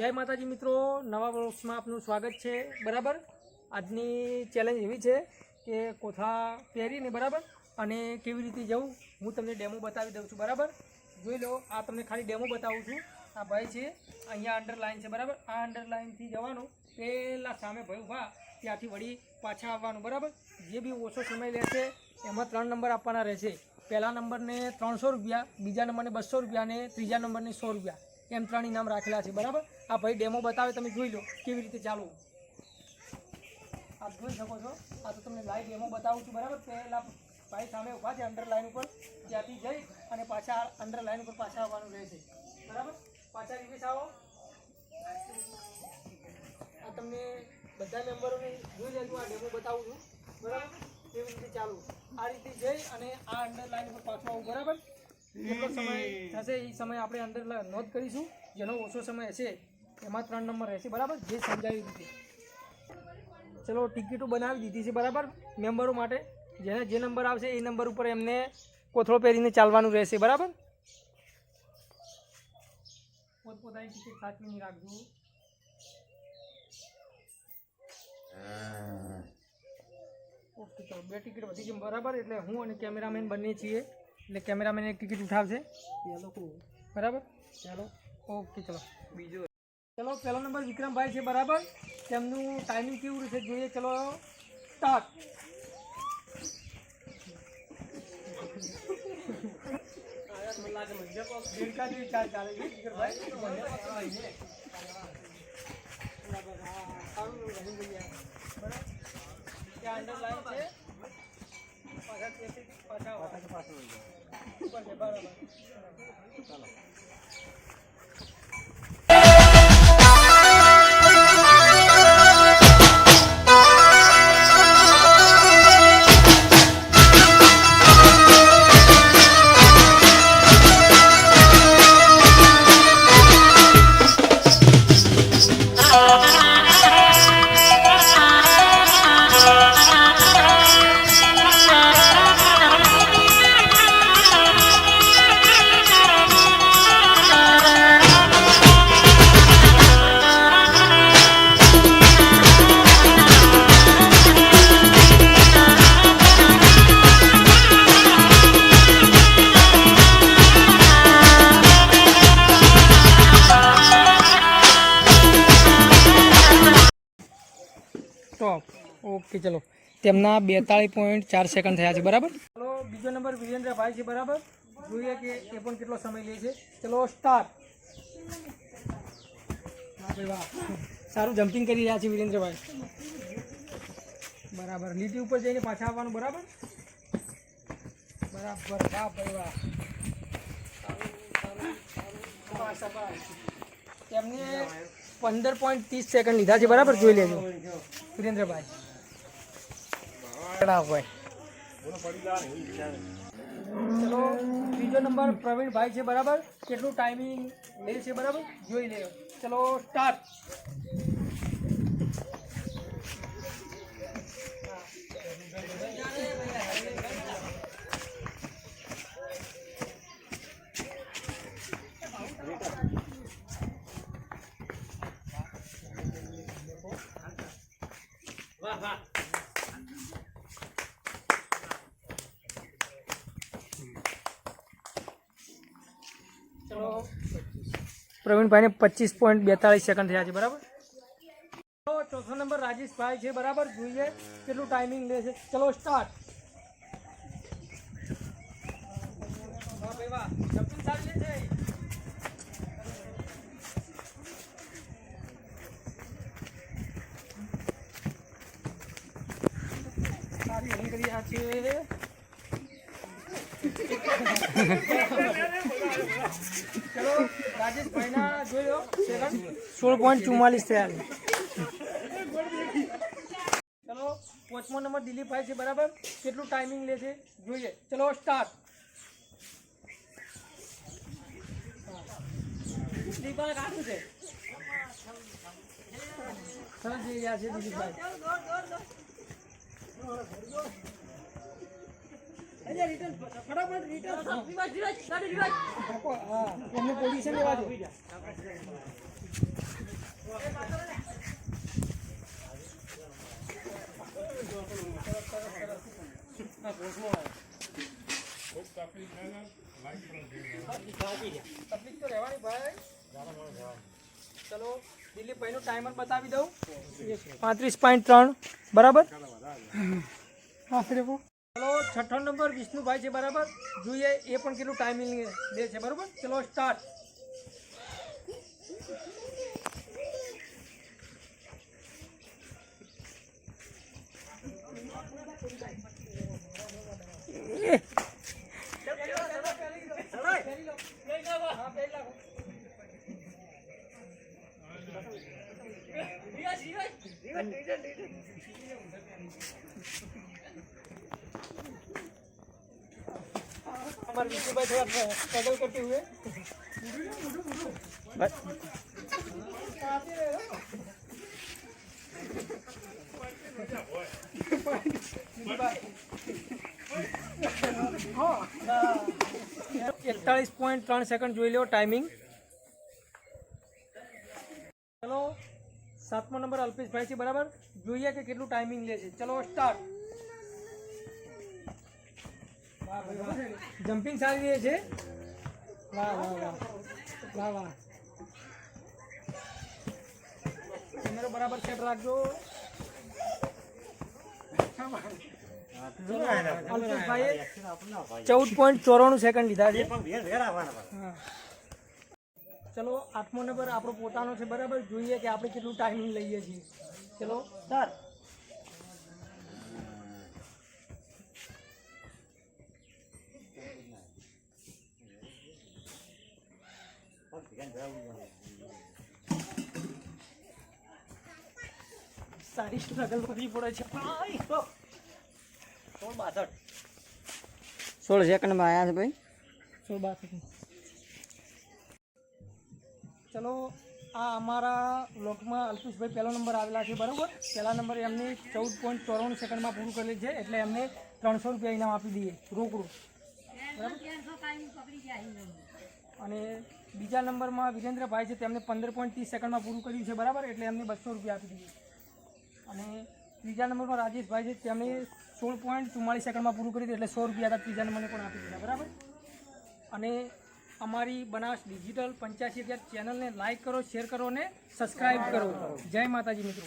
જય માતાજી મિત્રો, નવા વર્ષમાં આપનું સ્વાગત છે, બરાબર? આજની ચેલેન્જ એવી છે કે કોથા પહેરીને, બરાબર? અને કેવી રીતે જવું, હું તમને ડેમો બતાવી દઉં છું, બરાબર? જોઈ લો, આ તમને ખાલી ડેમો બતાવું છું. આ ભાઈ છે, અહીંયા અંડરલાઇન છે, બરાબર? આ અંડરલાઇનથી જવાનું, પહેલાં સામે ભાઈ ઊભા ત્યાંથી વળી પાછા આવવાનું, બરાબર? જે બી ઓછો સમય લેશે, એમાં ત્રણ નંબર આપવાના રહેશે. પહેલા નંબરને ત્રણસો રૂપિયા, બીજા નંબરને બસો રૂપિયા અને ત્રીજા નંબરને સો રૂપિયા. એમ ત્રણ ઇનામ રાખેલા છે, બરાબર? આ ભાઈ ડેમો બતાવે, તમે જોઈ લો કેવી રીતે ચાલવું આપ જોઈ શકો છો, આ તો તમને લાઈવ ડેમો બતાવું છું, બરાબર? પહેલાં ભાઈ સામે ઊભા છે અંડર લાઈન ઉપર, ત્યાંથી જઈ અને પાછા અંડર લાઈન ઉપર પાછા આવવાનું રહેશે, બરાબર? પાછા રિવેશ આવો. આ તમને બધા મેમ્બરોને જોઈ લેજો, આ ડેમો બતાવું છું, બરાબર? કેવી રીતે ચાલવું આ રીતે જઈ અને આ અંડર લાઈન ઉપર પાછું આવું, બરાબર? કેટલો સમય થશે એ સમય આપણે અંદર નોંધ કરીશું. જેનો ઓછો સમય હશે એમાં ત્રણ નંબર રહેશે બરાબર? જે સમજાવી દીધી ચલો ટિકિટો બનાવી દીધી છે બરાબર? મેમ્બરો માટે. જેને જે નંબર આવશે એ નંબર ઉપર એમને કોથળો પહેરીને ચાલવાનું રહેશે બરાબર? પોતપોતાની ટિકિટ સાચવીને રાખજો. ઓકે ચલો બે ટિકિટ વધી છે બરાબર? એટલે હું અને કેમેરામેન બંને છીએ. એટલે કેમેરામેન એક ટિકિટ ઉઠાવશે. બરાબર? ચાલો ઓકે ચલો. બીજો ચલો પહેલો નંબર વિક્રમભાઈ છે બરાબર? તેમનું ટાઈમિંગ કેવું રહેશે જોઈએ ચલો. સ્ટાર્ટ અંડરલાઈન છે પાછા ત્યાંથી પાછા આવો. ઉપર છે, બરાબર સ્ટોપ ઓકે, ચલો. તેમના બેતાળીસ પોઈન્ટ ચાર સેકન્ડ થયા છે, બરાબર? ચલો, બીજો નંબર વિરેન્દ્રભાઈ છે, બરાબર? જોઈએ કે એ પણ કેટલો સમય લે છે. ચલો વાહ સારું જમ્પિંગ કરી રહ્યા છે વિરેન્દ્રભાઈ. બરાબર. લીટી ઉપર જઈને પાછા આવવાનું, બરાબર? બરાબર. વાહ, ભાઈ, વાહ. તેમને પંદર પોઈન્ટ ત્રીસ સેકન્ડ લીધા છે, બરાબર? જોઈ લેજો. સુરેન્દ્રભાઈ ભાઈ ચલો ત્રીજો નંબર પ્રવીણભાઈ છે બરાબર? કેટલું ટાઈમિંગ લે છે બરાબર? જોઈ લેજો ચલો સ્ટાર્ટ ચલો પ્રવીણભાઈને પચીસ પોઈન્ટ બેતાળીસ સેકન્ડ થયા છે, બરાબર? ચોથો નંબર રાજેશભાઈ છે, બરાબર? જોઈએ કેટલું ટાઈમિંગ લે છે. ચલો સ્ટાર્ટ વાહ સારી છે સારી છે ચલો રાજેશભાઈના જોઈ લો સેકન્ડ સોળ પોઈન્ટ ચુમ્માલીસ થયા ચલો, પાંચમો નંબર દિલીપભાઈ છે, બરાબર? કેટલું ટાઈમિંગ લે છે? જોઈએ. ચલો સ્ટાર્ટ દિલીપભાઈ કાઢું છે. સરસ જઈ રહ્યા છે દિલીપભાઈ હા એમનું પોઝિશન લેવા દો તકલીફ તો રહેવાની ભાઈ ચલો દિલીપભાઈનું ટાઈમર બતાવી દઉં પાંત્રીસ પોઈન્ટ ત્રણ બરાબર? ચલો છઠ્ઠો નંબર વિષ્ણુભાઈ છે, બરાબર? જોઈએ, એ પણ કેટલું ટાઈમિંગ દે છે, બરાબર? ચલો સ્ટાર્ટ हमारे विष्णु भाई थोड़ा स्ट्रगल करते हुए એકતાળીસ પોઈન્ટ ત્રણ સેકન્ડ જોઈ લો ટાઈમિંગ ચલો સાતમો નંબર અલ્પેશભાઈ છે બરાબર જોઈએ કે કેટલું ટાઈમિંગ લે છે ચલો સ્ટાર્ટ જમ્પિંગ સારી રહે છે? વાહ વાહ વાહ. વાહ વાહ. કેમેરો બરાબર સેટ રાખજો. ચૌદ પોઈન્ટ ચોરાણું સેકન્ડ લીધા છે. ચલો આઠમો નંબર આપણો પોતાનો છે બરાબર? જોઈએ કે આપણે કેટલું ટાઈમિંગ લઈએ છીએ. ચલો. સ્ટાર્ટ સારી સ્ટ્રગલ કરવી પડે છે. સોળ સેકન્ડમાં આવ્યા છે ભાઈ સોળ બાસઠ. ચલો આ અમારા બ્લોકમાં અલ્પેશભાઈ પહેલો નંબર આવેલા છે બરાબર? પહેલા નંબર એમને ચૌદ પોઈન્ટ ચોરાણું સેકન્ડમાં પૂરું કરેલ છે એટલે એમને ત્રણસો રૂપિયા ઇનામ આપી દઈએ. રોકડું. બરાબર? અને બીજા નંબરમાં વિરેન્દ્રભાઈ છે, તેમને પંદર પોઈન્ટ ત્રીસ સેકન્ડમાં પૂરું કર્યું છે, બરાબર? એટલે એમને બસો રૂપિયા આપી દીધું. અને ત્રીજા નંબરમાં રાજેશભાઈ છે, તેમણે સોળ પોઈન્ટ ચુમ્માળીસ સેકન્ડમાં પૂરું કર્યું એટલે સો રૂપિયા હતા, ત્રીજા નંબરને પણ આપી દીધા, બરાબર? અને અમારી બનાસ ડિજિટલ પંચ્યાસી હજાર ચેનલને લાઇક કરો, શેર કરો અને સબસ્ક્રાઈબ કરો. જય માતાજી મિત્રો.